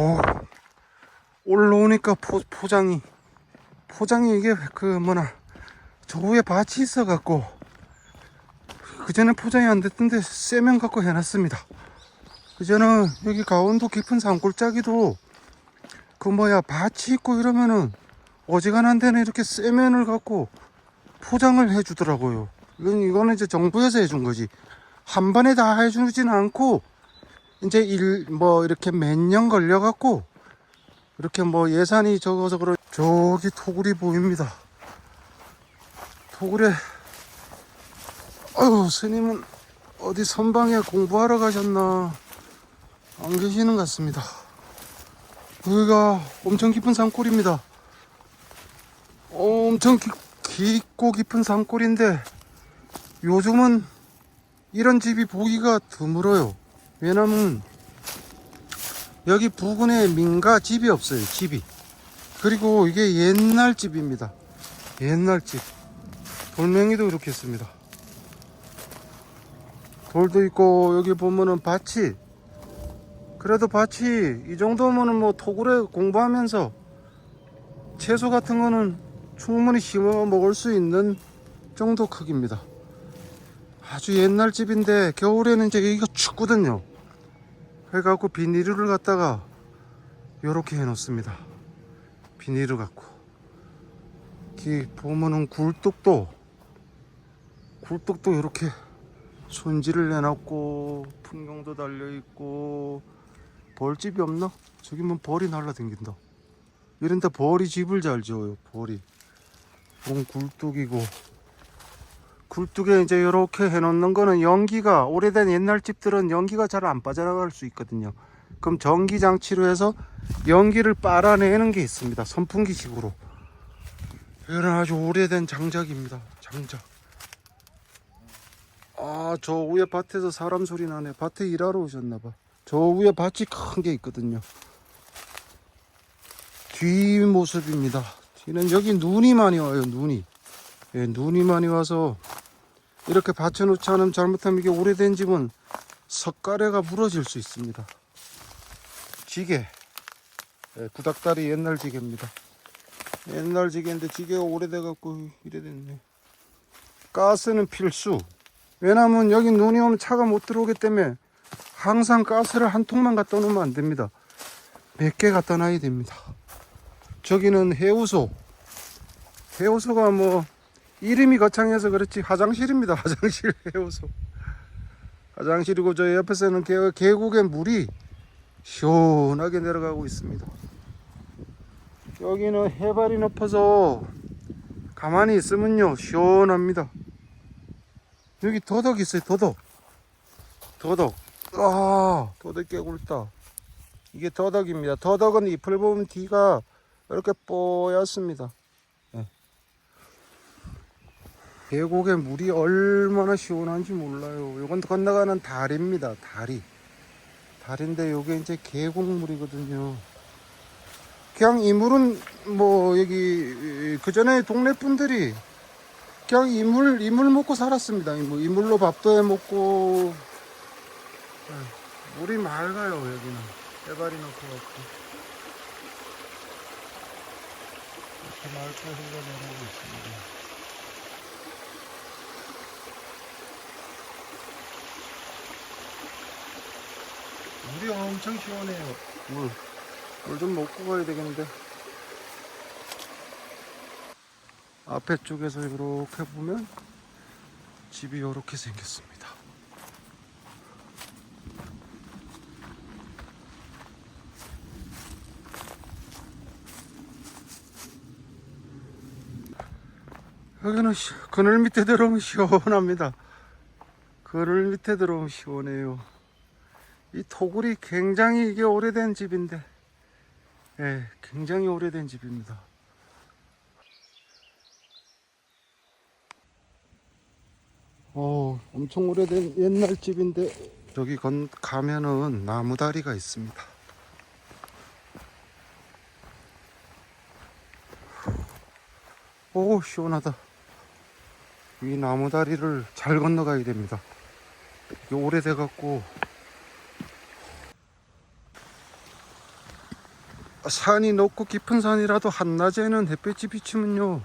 어, 올라오니까 포, 포장이 포장이 이게 그 뭐나 저 위에 밭이 있어 갖고 그 전에 포장이 안 됐던데 쇠면 갖고 해놨습니다. 그 전에 여기 강원도 깊은 산골짜기도 그 뭐야 밭이 있고 이러면은 어지간한 데는 이렇게 쇠면을 갖고 포장을 해주더라고요. 이건 이거는 이제 정부에서 해준 거지. 한 번에 다 해주진 않고 이제 일 뭐 이렇게 몇 년 걸려 갖고 이렇게 뭐 예산이 적어서 그런 저기 토굴이 보입니다. 토굴에 아유 스님은 어디 선방에 공부하러 가셨나 안 계시는 것 같습니다. 여기가 엄청 깊은 산골입니다. 엄청 깊, 깊고 깊은 산골인데 요즘은 이런 집이 보기가 드물어요. 왜냐면 여기 부근에 민가 집이 없어요. 집이. 그리고 이게 옛날 집입니다. 옛날 집. 돌멩이도 이렇게 있습니다. 돌도 있고 여기 보면은 밭이 그래도 밭이 이 정도면은 뭐 토굴에 공부하면서 채소 같은 거는 충분히 심어 먹을 수 있는 정도 크기입니다. 아주 옛날 집인데 겨울에는 이제 여기가 춥거든요. 해갖고 비닐을 갖다가 요렇게 해놓습니다. 비닐을 갖고. 여기 보면은 굴뚝도 굴뚝도 이렇게 손질을 해놨고 풍경도 달려있고 벌집이 없나? 저기 뭐 벌이 날라댕긴다. 이런데 벌이 집을 잘 지어요. 벌이. 그런 굴뚝이고 굴뚝에 이제 이렇게 해놓는 거는 연기가 오래된 옛날 집들은 연기가 잘 안 빠져나갈 수 있거든요. 그럼 전기 장치로 해서 연기를 빨아내는 게 있습니다. 선풍기식으로. 이거는 아주 오래된 장작입니다. 장작. 아, 저 위에 밭에서 사람 소리 나네. 밭에 일하러 오셨나봐. 저 위에 밭이 큰 게 있거든요. 뒤 모습입니다. 뒤는 여기 눈이 많이 와요, 눈이. 예, 눈이 많이 와서 이렇게 받쳐놓지 않으면 잘못하면 이게 오래된 집은 석가래가 무너질 수 있습니다. 지게. 예, 구닥다리 옛날 지게입니다. 옛날 지게인데 지게가 오래돼갖고 이래 됐네. 가스는 필수. 왜냐면 여기 눈이 오면 차가 못 들어오기 때문에 항상 가스를 한 통만 갖다 놓으면 안 됩니다. 몇 개 갖다 놔야 됩니다. 저기는 해우소. 해우소가 뭐 이름이 거창해서 그렇지 화장실입니다. 화장실 해우소. 화장실이고 저 옆에서는 계- 계곡의 물이 시원하게 내려가고 있습니다. 여기는 해발이 높아서 가만히 있으면요 시원합니다. 여기 더덕 있어요 더덕. 더덕. 아 더덕 깨굴다. 이게 더덕입니다. 더덕은 잎을 보면 뒤가 이렇게 뽀얗습니다. 예. 계곡의 물이 얼마나 시원한지 몰라요. 이건 건너가는 다리입니다. 다리. 다리인데 요게 이제 계곡물이거든요. 그냥 이 물은 뭐 여기 그 전에 동네 분들이 그냥 이물 이물 먹고 살았습니다. 이물 이물로 밥도 해 먹고 예. 물이 맑아요 여기는 해발이 높고 갖고 이렇게 맑게 흘러내리고 있습니다. 물이 엄청 시원해요. 물. 물 좀 먹고 가야 되겠는데. 앞에 쪽에서 이렇게 보면 집이 이렇게 생겼습니다. 여기는 시- 그늘 밑에 들어오면 시원합니다. 그늘 밑에 들어오면 시원해요. 이 토굴이 굉장히 이게 오래된 집인데, 예, 굉장히 오래된 집입니다. 어, 엄청 오래된 옛날 집인데, 저기 건 가면은 나무 다리가 있습니다. 오, 시원하다. 이 나무 다리를 잘 건너가야 됩니다. 이게 오래돼 갖고 산이 높고 깊은 산이라도 한낮에는 햇빛이 비치면요